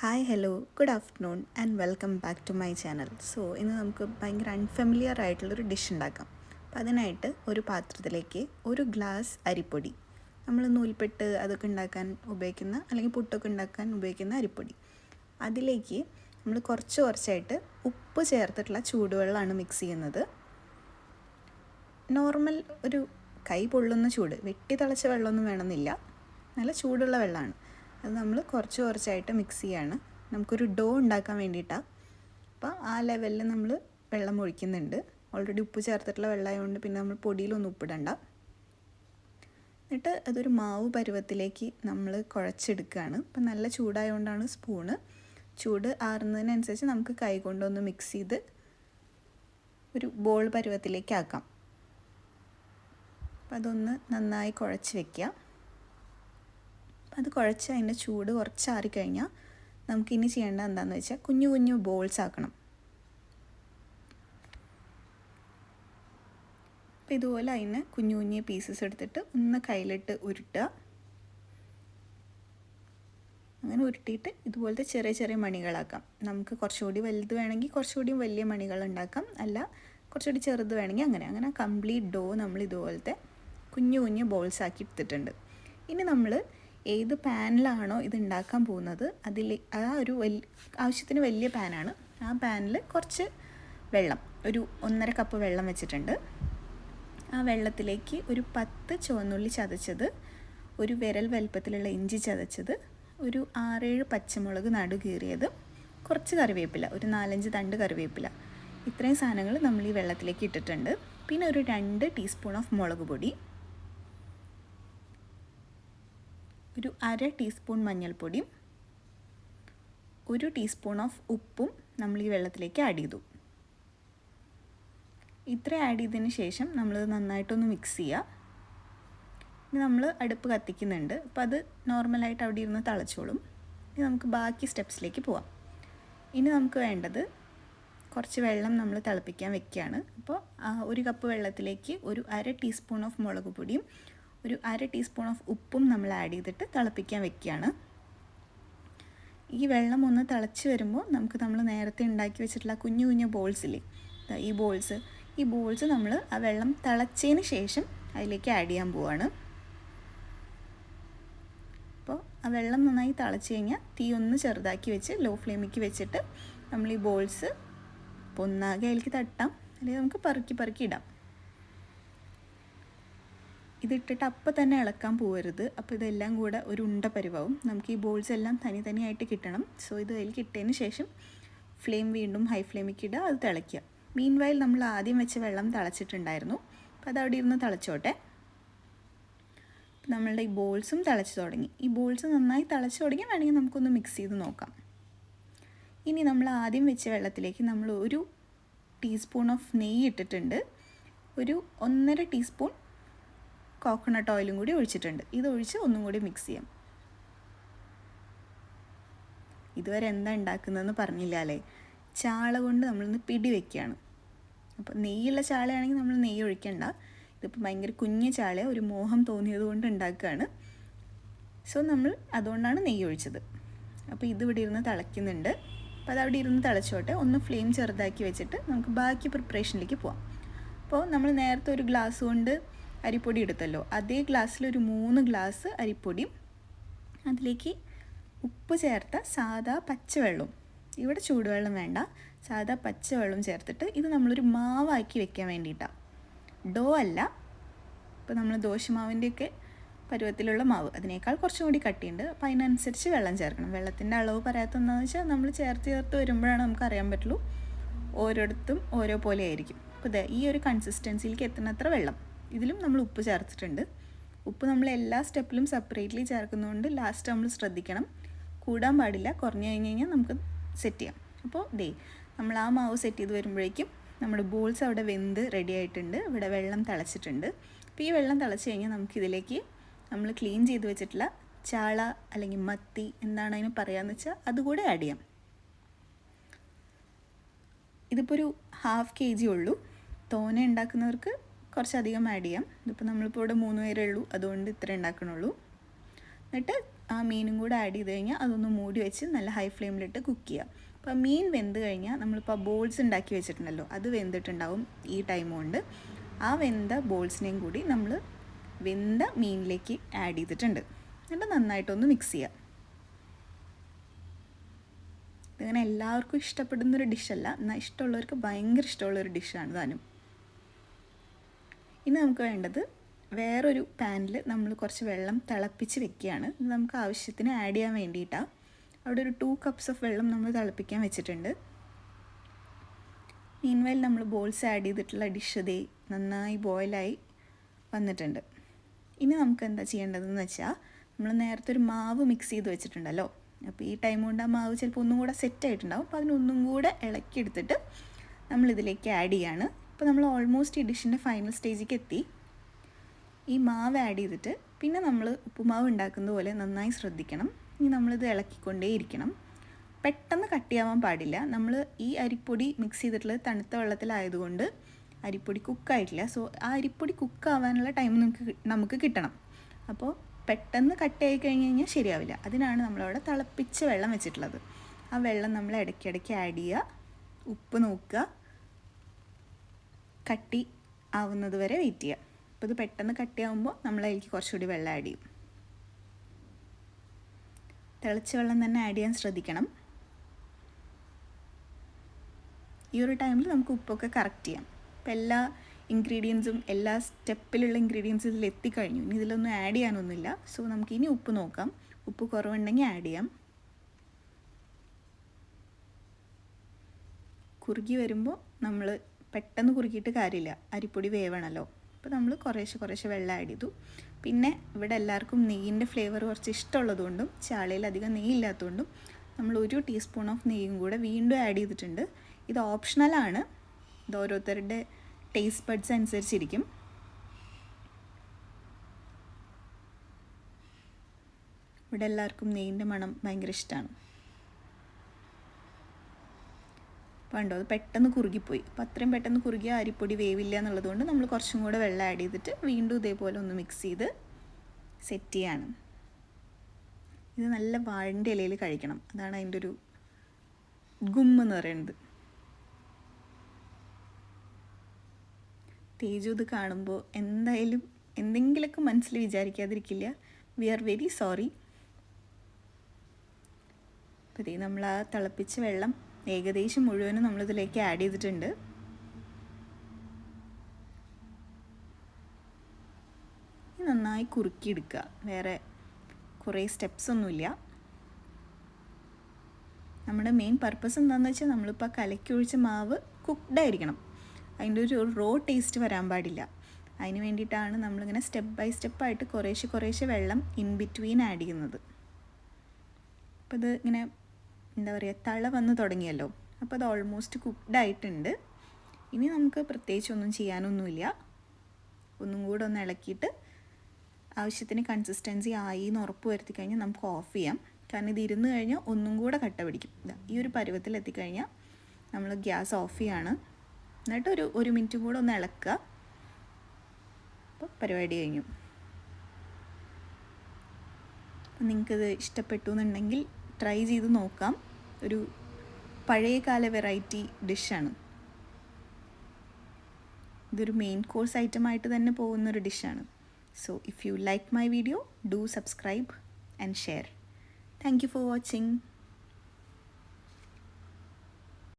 Hi hello good afternoon and welcome back to my channel so ഇന്ന് നമുക്ക് ഭയങ്കര unfamiliar ആയിട്ടുള്ളൊരു ഡിഷ് ഉണ്ടാക്കാം. അപ്പോൾ അതിനായിട്ട് ഒരു പാത്രത്തിലേക്ക് ഒരു ഗ്ലാസ് അരിപ്പൊടി. നമ്മൾ നൂൽപ്പെട്ട് അതൊക്കെ ഉണ്ടാക്കാൻ ഉപയോഗിക്കുന്ന അല്ലെങ്കിൽ പുട്ടൊക്കെ ഉണ്ടാക്കാൻ ഉപയോഗിക്കുന്ന അരിപ്പൊടി. അതിലേക്ക് നമ്മൾ കുറച്ച് കുറച്ചായിട്ട് ഉപ്പ് ചേർത്തിട്ടുള്ള ചൂടുവെള്ളമാണ് മിക്സ് ചെയ്യുന്നത്. നോർമൽ ഒരു കൈ പൊള്ളുന്ന ചൂട്. വെട്ടി തിളച്ച വെള്ളമൊന്നും വേണമെന്നില്ല. നല്ല ചൂടുള്ള വെള്ളമാണ്. അത് നമ്മൾ കുറച്ച് കുറച്ചായിട്ട് മിക്സ് ചെയ്യാണ്. നമുക്കൊരു ഡോ ഉണ്ടാക്കാൻ വേണ്ടിയിട്ടാണ് അപ്പോൾ ആ ലെവലിൽ നമ്മൾ വെള്ളം ഒഴിക്കുന്നുണ്ട്. ഓൾറെഡി ഉപ്പ് ചേർത്തിട്ടുള്ള വെള്ളമായതുകൊണ്ട് പിന്നെ നമ്മൾ പൊടിയിലൊന്നും ഉപ്പിടണ്ട. എന്നിട്ട് അതൊരു മാവ് പരുവത്തിലേക്ക് നമ്മൾ കുഴച്ചെടുക്കുകയാണ് അപ്പം നല്ല ചൂടായതുകൊണ്ടാണ് സ്പൂണ് ചൂട് ആറുന്നതിനനുസരിച്ച് നമുക്ക് കൈ കൊണ്ടൊന്ന് മിക്സ് ചെയ്ത് ഒരു ബോൾ പരുവത്തിലേക്ക് ആക്കാം അപ്പം അതൊന്ന് നന്നായി കുഴച്ച് അത് കുഴച്ച് അതിന്റെ ചൂട് കുറച്ച് ആറിക്കഴിഞ്ഞാൽ നമുക്കിനി ചെയ്യേണ്ടത് എന്താണെന്ന് വെച്ചാൽ കുഞ്ഞു കുഞ്ഞു ബോൾസ് ആക്കണം. അപ്പോൾ ഇതുപോലെ അതിന് കുഞ്ഞു കുഞ്ഞു പീസസ് എടുത്തിട്ട് ഒന്ന് കയ്യിലിട്ട് ഉരുട്ടുക. അങ്ങനെ ഉരുട്ടിയിട്ട് ഇതുപോലത്തെ ചെറിയ ചെറിയ മണികളാക്കാം. നമുക്ക് കുറച്ചുകൂടി വലുത് വേണമെങ്കിൽ കുറച്ചുകൂടി വലിയ മണികൾ ഉണ്ടാക്കാം. അല്ല കുറച്ചുകൂടി ചെറുത് വേണമെങ്കിൽ അങ്ങനെ. അങ്ങനെ കംപ്ലീറ്റ് ഡോ നമ്മൾ ഇതുപോലത്തെ കുഞ്ഞു കുഞ്ഞു ബോൾസ് ആക്കി എടുത്തിട്ടുണ്ട്. ഇനി നമ്മൾ ഏത് പാനിലാണോ ഇത് ഉണ്ടാക്കാൻ പോകുന്നത് അതിൽ ആ ഒരു വലിയ ആവശ്യത്തിന് വലിയ പാനാണ്. ആ പാനിൽ കുറച്ച് വെള്ളം ഒരു ഒന്നര കപ്പ് വെള്ളം വെച്ചിട്ടുണ്ട്. ആ വെള്ളത്തിലേക്ക് ഒരു പത്ത് ചുവന്നുള്ളി ചതച്ചത് ഒരു വിരൽ വലുപ്പത്തിലുള്ള ഇഞ്ചി ചതച്ചത് ഒരു ആറേഴ് പച്ചമുളക് നടു കീറിയത് കുറച്ച് കറിവേപ്പില ഒരു നാലഞ്ച് തണ്ട് കറിവേപ്പില. ഇത്രയും സാധനങ്ങൾ നമ്മൾ ഈ വെള്ളത്തിലേക്ക് ഇട്ടിട്ടുണ്ട്. പിന്നെ ഒരു രണ്ട് ടീസ്പൂൺ ഓഫ് മുളക് പൊടി ഒരു അര ടീസ്പൂൺ മഞ്ഞൾപ്പൊടിയും ഒരു ടീസ്പൂൺ ഓഫ് ഉപ്പും നമ്മൾ ഈ വെള്ളത്തിലേക്ക് ആഡ് ചെയ്തു. ഇത്ര ആഡ് ചെയ്തതിന് ശേഷം നമ്മളിത് നന്നായിട്ടൊന്ന് മിക്സ് ചെയ്യുക. ഇനി നമ്മൾ അടുപ്പ് കത്തിക്കുന്നുണ്ട്. അപ്പോൾ അത് നോർമലായിട്ട് അവിടെ ഇരുന്ന് തളച്ചോളും. ഇനി നമുക്ക് ബാക്കി സ്റ്റെപ്സിലേക്ക് പോവാം. ഇനി നമുക്ക് വേണ്ടത് കുറച്ച് വെള്ളം നമ്മൾ തിളപ്പിക്കാൻ വെക്കുകയാണ്. അപ്പോൾ ഒരു കപ്പ് വെള്ളത്തിലേക്ക് ഒരു അര ടീസ്പൂൺ ഓഫ് മുളക് പൊടിയും ഒരു അര ടീസ്പൂൺ ഓഫ് ഉപ്പും നമ്മൾ ആഡ് ചെയ്തിട്ട് തിളപ്പിക്കാൻ വെക്കുകയാണ്. ഈ വെള്ളം ഒന്ന് തിളച്ച് വരുമ്പോൾ നമുക്ക് നമ്മൾ നേരത്തെ ഉണ്ടാക്കി വെച്ചിട്ടുള്ള കുഞ്ഞു കുഞ്ഞു ബോൾസില്ലേ ഈ ബോൾസ് ഈ ബോൾസ് നമ്മൾ ആ വെള്ളം തിളച്ചതിന് ശേഷം അതിലേക്ക് ആഡ് ചെയ്യാൻ പോവാണ്. അപ്പോൾ ആ വെള്ളം നന്നായി തിളച്ച് കഴിഞ്ഞാൽ തീ ഒന്ന് ചെറുതാക്കി വെച്ച് ലോ ഫ്ലെയിമിലേക്ക് വെച്ചിട്ട് നമ്മൾ ഈ ബോൾസ് ഒന്നാകെ അതിലേക്ക് തട്ടാം. അല്ലെങ്കിൽ നമുക്ക് പറക്കി പറക്കി ഇടാം. ഇതിട്ടിട്ട് അപ്പം തന്നെ ഇളക്കാൻ പോകരുത് അപ്പോൾ ഇതെല്ലാം കൂടെ ഒരു ഉണ്ട പരിവാവും. നമുക്ക് ഈ ബോൾസ് എല്ലാം തനി തനിയായിട്ട് കിട്ടണം. സോ ഇത് അതിൽ കിട്ടിയതിന് ശേഷം ഫ്ലെയിം വീണ്ടും ഹൈ ഫ്ലെയിമിൽ ഇടുക. അത് തിളയ്ക്കുക. മീൻ വയൽ നമ്മൾ ആദ്യം വെച്ച വെള്ളം തിളച്ചിട്ടുണ്ടായിരുന്നു. അപ്പോൾ അത് അവിടെ ഇരുന്ന് തിളച്ചോട്ടെ. നമ്മളുടെ ഈ ബോൾസും തിളച്ച് തുടങ്ങി. ഈ ബോൾസ് നന്നായി തിളച്ച് തുടങ്ങി. വേണമെങ്കിൽ നമുക്കൊന്ന് മിക്സ് ചെയ്ത് നോക്കാം. ഇനി നമ്മൾ ആദ്യം വെച്ച വെള്ളത്തിലേക്ക് നമ്മൾ ഒരു ടീസ്പൂൺ ഓഫ് നെയ്യ് ഇട്ടിട്ടുണ്ട്. ഒരു ഒന്നര ടീസ്പൂൺ കോക്കനട്ട് ഓയിലും കൂടി ഒഴിച്ചിട്ടുണ്ട്. ഇത് ഒഴിച്ച് ഒന്നും കൂടി മിക്സ് ചെയ്യാം. ഇതുവരെ എന്താ ഉണ്ടാക്കുന്നതെന്ന് പറഞ്ഞില്ല അല്ലേ? ചാള കൊണ്ട് നമ്മളിന്ന് പിടി വെക്കുകയാണ്. അപ്പോൾ നെയ്യുള്ള ചാളയാണെങ്കിൽ നമ്മൾ നെയ്യ് ഒഴിക്കണ്ട. ഇതിപ്പോൾ ഭയങ്കര കുഞ്ഞു ചാള ഒരു മോഹം തോന്നിയത് കൊണ്ട് ഉണ്ടാക്കുകയാണ്. സോ നമ്മൾ അതുകൊണ്ടാണ് നെയ്യ് ഒഴിച്ചത്. അപ്പോൾ ഇതിവിടെ ഇരുന്ന് തിളയ്ക്കുന്നുണ്ട്. അപ്പോൾ അത് അവിടെ ഇരുന്ന് തിളച്ചോട്ടെ. ഒന്ന് ഫ്ലെയിം ചെറുതാക്കി വെച്ചിട്ട് നമുക്ക് ബാക്കി പ്രിപ്പറേഷനിലേക്ക് പോവാം. അപ്പോൾ നമ്മൾ നേരത്തെ ഒരു ഗ്ലാസ് കൊണ്ട് അരിപ്പൊടി എടുത്തല്ലോ. അതേ ഗ്ലാസ്സിൽ ഒരു മൂന്ന് ഗ്ലാസ് അരിപ്പൊടിയും അതിലേക്ക് ഉപ്പ് ചേർത്ത സാദാ പച്ചവെള്ളം ഇവിടെ ചൂടുവെള്ളം വേണ്ട സാദാ പച്ചവെള്ളം ചേർത്തിട്ട് ഇത് നമ്മളൊരു മാവാക്കി വെക്കാൻ വേണ്ടിയിട്ടാണ് ഡോ അല്ല ഇപ്പോൾ നമ്മൾ ദോശമാവിന്റെയൊക്കെ പരുവത്തിലുള്ള മാവ് അതിനേക്കാൾ കുറച്ചും കൂടി കട്ടിയുണ്ട്. അപ്പോൾ അതിനനുസരിച്ച് വെള്ളം ചേർക്കണം. വെള്ളത്തിന്റെ അളവ് പറയാത്തതെന്ന് വെച്ചാൽ നമ്മൾ ചേർത്ത് ചേർത്ത് വരുമ്പോഴാണ് നമുക്ക് അറിയാൻ പറ്റുള്ളൂ. ഓരോരുത്തും ഓരോ പോലെ ആയിരിക്കും. അപ്പോൾ ഈ ഒരു കൺസിസ്റ്റൻസിയിലേക്ക് എത്തുന്നത്ര വെള്ളം. ഇതിലും നമ്മൾ ഉപ്പ് ചേർത്തിട്ടുണ്ട്. ഉപ്പ് നമ്മൾ എല്ലാ സ്റ്റെപ്പിലും സെപ്പറേറ്റ്ലി ചേർക്കുന്നതുകൊണ്ട് ലാസ്റ്റ് നമ്മൾ ശ്രദ്ധിക്കണം. കൂടാൻ പാടില്ല കുറഞ്ഞു കഴിഞ്ഞ് കഴിഞ്ഞാൽ നമുക്ക് സെറ്റ് ചെയ്യാം. അപ്പോൾ ദേ നമ്മൾ ആ മാവ് സെറ്റ് ചെയ്ത് വരുമ്പോഴേക്കും നമ്മുടെ ബോൾസ് അവിടെ വെന്ത് റെഡി ആയിട്ടുണ്ട്. ഇവിടെ വെള്ളം തിളച്ചിട്ടുണ്ട്. അപ്പോൾ ഈ വെള്ളം തിളച്ച് കഴിഞ്ഞാൽ നമുക്കിതിലേക്ക് നമ്മൾ ക്ലീൻ ചെയ്ത് വെച്ചിട്ടുള്ള ചാള അല്ലെങ്കിൽ മത്തി എന്താണ് അതിന് പറയാന്ന് വെച്ചാൽ അതുകൂടെ ആഡ് ചെയ്യാം. ഇതിപ്പോൾ ഒരു ഹാഫ് കെ ജി ഉള്ളൂ. തോന ഉണ്ടാക്കുന്നവർക്ക് കുറച്ചധികം ആഡ് ചെയ്യാം. ഇതിപ്പോൾ നമ്മളിപ്പോൾ ഇവിടെ മൂന്ന് പേരേ ഉള്ളൂ. അതുകൊണ്ട് ഇത്ര ഉണ്ടാക്കണുള്ളൂ. എന്നിട്ട് ആ മീനും കൂടെ ആഡ് ചെയ്ത് കഴിഞ്ഞാൽ അതൊന്ന് മൂടി വെച്ച് നല്ല ഹൈ ഫ്ലെയിമിലിട്ട് കുക്ക് ചെയ്യുക അപ്പോൾ മീൻ വെന്ത് കഴിഞ്ഞാൽ നമ്മളിപ്പോൾ ബോൾസ് ഉണ്ടാക്കി വെച്ചിട്ടുണ്ടല്ലോ അത് വെന്തിട്ടുണ്ടാവും ഈ ടൈം കൊണ്ട്. ആ വെന്ത ബോൾസിനെയും കൂടി നമ്മൾ വെന്ത മീനിലേക്ക് ആഡ് ചെയ്തിട്ടുണ്ട്. എന്നിട്ട് നന്നായിട്ടൊന്ന് മിക്സ് ചെയ്യുക ഇതിങ്ങനെ എല്ലാവർക്കും ഇഷ്ടപ്പെടുന്നൊരു ഡിഷല്ല എന്നാൽ ഇഷ്ടമുള്ളവർക്ക് ഭയങ്കര ഇഷ്ടമുള്ളൊരു ഡിഷാണ് താനും ഇനി നമുക്ക് വേണ്ടത് വേറൊരു പാനിൽ നമ്മൾ കുറച്ച് വെള്ളം തിളപ്പിച്ച് വെക്കുകയാണ്. ഇത് നമുക്ക് ആവശ്യത്തിന് ആഡ് ചെയ്യാൻ വേണ്ടിയിട്ടാണ് അവിടെ ഒരു ടു കപ്സ് ഓഫ് വെള്ളം നമ്മൾ തിളപ്പിക്കാൻ വെച്ചിട്ടുണ്ട്. മീൻവെൽ നമ്മൾ ബോൾസ് ആഡ് ചെയ്തിട്ടുള്ള ഡിഷ് ഇതേ നന്നായി ബോയിലായി വന്നിട്ടുണ്ട്. ഇനി നമുക്ക് എന്താ ചെയ്യേണ്ടതെന്ന് വെച്ചാൽ നമ്മൾ നേരത്തെ ഒരു മാവ് മിക്സ് ചെയ്ത് വെച്ചിട്ടുണ്ടല്ലോ. അപ്പോൾ ഈ ടൈം കൊണ്ട് ആ മാവ് ചിലപ്പോൾ ഒന്നും കൂടെ സെറ്റ് ആയിട്ടുണ്ടാവും. അപ്പോൾ അതിനൊന്നും കൂടെ ഇളക്കിയെടുത്തിട്ട് നമ്മളിതിലേക്ക് ആഡ് ചെയ്യാണ്. ഇപ്പോൾ നമ്മൾ ഓൾമോസ്റ്റ് ഈ ഡിഷിന്റെ ഫൈനൽ സ്റ്റേജിലേക്ക് എത്തി. ഈ മാവ് ആഡ് ചെയ്തിട്ട് പിന്നെ നമ്മൾ ഉപ്പുമാവ് ഉണ്ടാക്കുന്ന പോലെ നന്നായി ശ്രദ്ധിക്കണം. ഇനി നമ്മളിത് ഇളക്കിക്കൊണ്ടേയിരിക്കണം പെട്ടെന്ന് കട്ടിയാവാൻ പാടില്ല. നമ്മൾ ഈ അരിപ്പൊടി മിക്സ് ചെയ്തിട്ടുള്ളത് തണുത്ത വെള്ളത്തിലായതുകൊണ്ട് അരിപ്പൊടി കുക്കായിട്ടില്ല സോ ആ അരിപ്പൊടി കുക്കാവാനുള്ള ടൈം നമുക്ക് നമുക്ക് കിട്ടണം. അപ്പോൾ പെട്ടെന്ന് കട്ടയായി കഴിഞ്ഞ് കഴിഞ്ഞാൽ ശരിയാവില്ല. അതിനാണ് നമ്മളവിടെ തിളപ്പിച്ച വെള്ളം വെച്ചിട്ടുള്ളത്. ആ വെള്ളം നമ്മൾ ഇടയ്ക്കിടയ്ക്ക് ആഡ് ചെയ്യുക. ഉപ്പ് നോക്കുക. കട്ടി ആവുന്നത് വരെ വെയിറ്റ് ചെയ്യുക അപ്പോൾ ഇത് പെട്ടെന്ന് കട്ടിയാവുമ്പോൾ നമ്മൾ അതിലേക്ക് കുറച്ചുകൂടി വെള്ളം ആഡ് ചെയ്യും. തിളച്ച വെള്ളം തന്നെ ആഡ് ചെയ്യാൻ ശ്രദ്ധിക്കണം. ഈ ഒരു ടൈമിൽ നമുക്ക് ഉപ്പൊക്കെ കറക്റ്റ് ചെയ്യാം. അപ്പോൾ എല്ലാ ഇൻഗ്രീഡിയൻസും എല്ലാ സ്റ്റെപ്പിലുള്ള ഇൻഗ്രീഡിയൻസ് ഇതിൽ എത്തിക്കഴിഞ്ഞു. ഇനി ഇതിലൊന്നും ആഡ് ചെയ്യാനൊന്നുമില്ല. സോ നമുക്ക് ഇനി ഉപ്പ് നോക്കാം. ഉപ്പ് കുറവുണ്ടെങ്കിൽ ആഡ് ചെയ്യാം. കുറുകി വരുമ്പോൾ നമ്മൾ പെട്ടെന്ന് കുറുക്കിയിട്ട് കാര്യമില്ല. അരിപ്പൊടി വേവണല്ലോ. അപ്പോൾ നമ്മൾ കുറേശ്ശെ കുറേശ്ശെ വെള്ളം ആഡ് ചെയ്തു. പിന്നെ ഇവിടെ എല്ലാവർക്കും നെയ്യിന്റെ ഫ്ലേവർ കുറച്ച് ഇഷ്ടമുള്ളതുകൊണ്ടും ചാളയിൽ അധികം നെയ്യില്ലാത്തതുകൊണ്ടും നമ്മൾ ഒരു ടീസ്പൂൺ ഓഫ് നെയ്യും കൂടെ വീണ്ടും ആഡ് ചെയ്തിട്ടുണ്ട്. ഇത് ഓപ്ഷണലാണ് ഇത് ഓരോരുത്തരുടെ ടേസ്റ്റ് ബഡ്സ് അനുസരിച്ചിരിക്കും. ഇവിടെ എല്ലാവർക്കും നെയ്യിന്റെ മണം ഭയങ്കര ഇഷ്ടമാണ് പണ്ടോ അത് പെട്ടെന്ന് കുറുകിപ്പോയി. അപ്പം അത്രയും പെട്ടെന്ന് കുറുകിയ അരിപ്പൊടി വേവില്ല എന്നുള്ളതുകൊണ്ട് നമ്മൾ കുറച്ചും കൂടെ വെള്ളം ആഡ് ചെയ്തിട്ട് വീണ്ടും ഇതേപോലെ ഒന്ന് മിക്സ് ചെയ്ത് സെറ്റ് ചെയ്യാണ്. ഇത് നല്ല വാഴന്റെ ഇലയിൽ കഴിക്കണം. അതാണ് അതിന്റെ ഒരു ഗുമ്മെന്ന് പറയുന്നത്. തേജു ഇത് കാണുമ്പോൾ എന്തായാലും എന്തെങ്കിലുമൊക്കെ മനസ്സിൽ വിചാരിക്കാതിരിക്കില്ല. വി ആർ വെരി സോറി അപ്പോൾ ഇതേ നമ്മൾ ആ തിളപ്പിച്ച വെള്ളം ഏകദേശം മുഴുവനും നമ്മളിതിലേക്ക് ആഡ് ചെയ്തിട്ടുണ്ട്. നന്നായി കുറുക്കിയെടുക്കുക. വേറെ കുറേ സ്റ്റെപ്സ് ഒന്നുമില്ല. നമ്മുടെ മെയിൻ പർപ്പസ് എന്താണെന്ന് വെച്ചാൽ നമ്മളിപ്പോൾ കലക്കി ഒഴിച്ച മാവ് കുക്ക്ഡ് ആയിരിക്കണം. അതിന്റെ ഒരു റോ ടേസ്റ്റ് വരാൻ പാടില്ല. അതിന് വേണ്ടിയിട്ടാണ് നമ്മളിങ്ങനെ സ്റ്റെപ്പ് ബൈ സ്റ്റെപ്പായിട്ട് കുറേശ്ശെ കുറേശ്ശെ വെള്ളം ഇൻ ബിറ്റ്വീൻ ആഡ് ചെയ്യുന്നത്. അപ്പോൾ ഇത് ഇങ്ങനെ എന്താ പറയുക തള വന്ന് തുടങ്ങിയല്ലോ. അപ്പോൾ അത് ഓൾമോസ്റ്റ് കുക്ക്ഡ് ആയിട്ടുണ്ട്. ഇനി നമുക്ക് പ്രത്യേകിച്ച് ഒന്നും ചെയ്യാനൊന്നുമില്ല. ഒന്നും കൂടെ ഒന്ന് ഇളക്കിയിട്ട് ആവശ്യത്തിന് കൺസിസ്റ്റൻസി ആയി എന്ന് ഉറപ്പ് വരുത്തി കഴിഞ്ഞാൽ നമുക്ക് ഓഫ് ചെയ്യാം. കാരണം ഇത് ഇരുന്ന് കഴിഞ്ഞാൽ ഒന്നും കൂടെ കട്ട പിടിക്കും. ഈ ഒരു പരുവത്തിൽ എത്തിക്കഴിഞ്ഞാൽ നമ്മൾ ഗ്യാസ് ഓഫ് ചെയ്യാണ്. എന്നിട്ട് ഒരു ഒരു മിനിറ്റും കൂടെ ഒന്ന് ഇളക്കുക. അപ്പോൾ പരിപാടി കഴിഞ്ഞു. നിങ്ങൾക്കിത് ഇഷ്ടപ്പെട്ടു എന്നുണ്ടെങ്കിൽ ട്രൈ ചെയ്ത് നോക്കാം. ഒരു പഴയകാല വെറൈറ്റി ഡിഷാണ് ഇതൊരു മെയിൻ കോഴ്സ് ഐറ്റമായിട്ട് തന്നെ പോകുന്നൊരു ഡിഷാണ് so if you like my video do subscribe and share thank you for watching